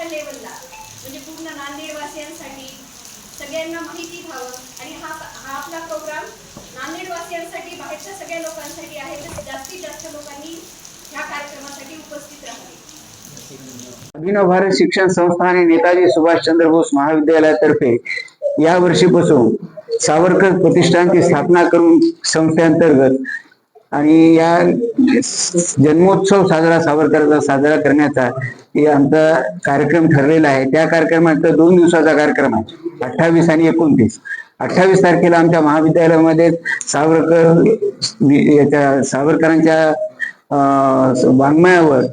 मोठ्या लेवलला म्हणजे पूर्ण नांदेडवासियांसाठी सगळ्यांना माहिती व्हावं. आणि हा हा आपला प्रोग्राम नांदेडवासियांसाठी बाहेरच्या सगळ्या लोकांसाठी आहे तर जास्तीत जास्त लोकांनी ह्या कार्यक्रमासाठी उपस्थित राहावे. अभिनव भारत शिक्षण संस्था आणि नेताजी सुभाषचंद्र बोस महाविद्यालयातर्फे या वर्षीपासून सावरकर प्रतिष्ठानची स्थापना करून संस्थेअंतर्गत आणि या जन्मोत्सव साजरा सावरकरांचा साजरा करण्याचा हे आमचा कार्यक्रम ठरलेला आहे. त्या कार्यक्रमाचा दोन दिवसाचा कार्यक्रम आहे. अठ्ठावीस आणि एकोणतीस. अठ्ठावीस तारखेला आमच्या महाविद्यालयामध्ये सावरकर याच्या सावरकरांच्या अं, वाङ्मयावर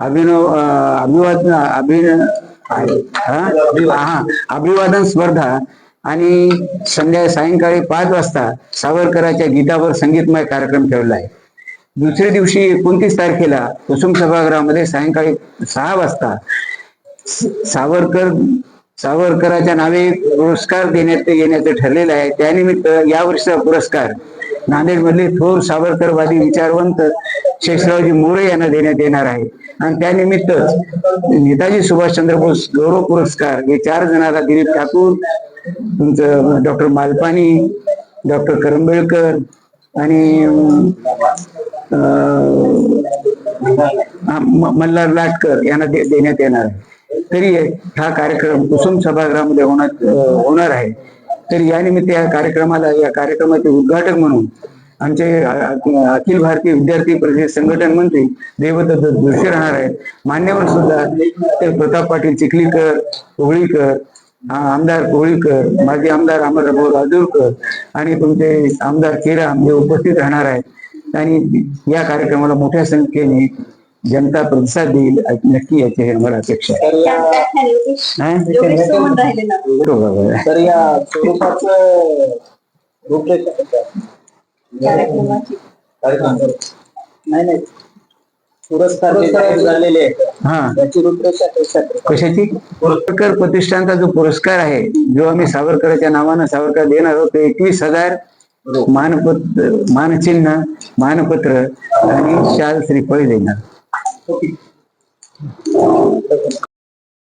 अभिनव अभिवादन अभिन हा हा, अभिवादन स्पर्धा आणि संध्या सायंकाळी पाच वाजता सावरकरांच्या गीतावर संगीतमय कार्यक्रम ठेवला आहे. दुसऱ्या दिवशी एकोणतीस तारखेला कुसुम सभागृहामध्ये सायंकाळी सहा वाजता सावरकर सावरकराच्या नावे पुरस्कार देण्यात येण्याचं ठरलेलं आहे. त्यानिमित्त या वर्षीचा पुरस्कार नांदेडमधले थोर सावरकरवादी विचारवंत शेषरावजी मोरे यांना देण्यात येणार आहे. आणि त्यानिमित्तच नेताजी सुभाषचंद्र बोस गौरव पुरस्कार हे चार जणांना दिलीप ठाकूर तुमचं डॉक्टर मालपानी डॉक्टर करंबेळकर आणि मल्हार लाटकर यांना देण्यात येणार आहे. तरी हा कार्यक्रम कुसुम सभागृहामध्ये होणार होणार आहे. तर या निमित्त या कार्यक्रमाला या कार्यक्रमाचे उद्घाटक म्हणून आमचे अखिल भारतीय विद्यार्थी परिषद संघटन मंत्री देवदत्त जोशी राहणार आहेत. मान्यवर सुद्धा ते प्रताप पाटील चिखलीकर कोहळीकर आमदार कोहळीकर माजी आमदार अमरभाऊ राजूरकर आणि तुमचे आमदार केराम हे उपस्थित राहणार आहेत. आणि या कार्यक्रमाला मोठ्या संख्येने जनता प्रतिसाद देईल नक्की याची हे मला अपेक्षा हा? तर या स्वरूपाचं? कार्यक्रम. नाही नाही पुरस्कार झालेले हा? कशाची प्रतिष्ठानचा जो पुरस्कार आहे जो आम्ही सावरकराच्या नावानं सावरकर देणार आहोत एकवीस हजार मानपत्र मानचिन्ह मानपत्र आणि शाल श्रीफळ देणार ओके.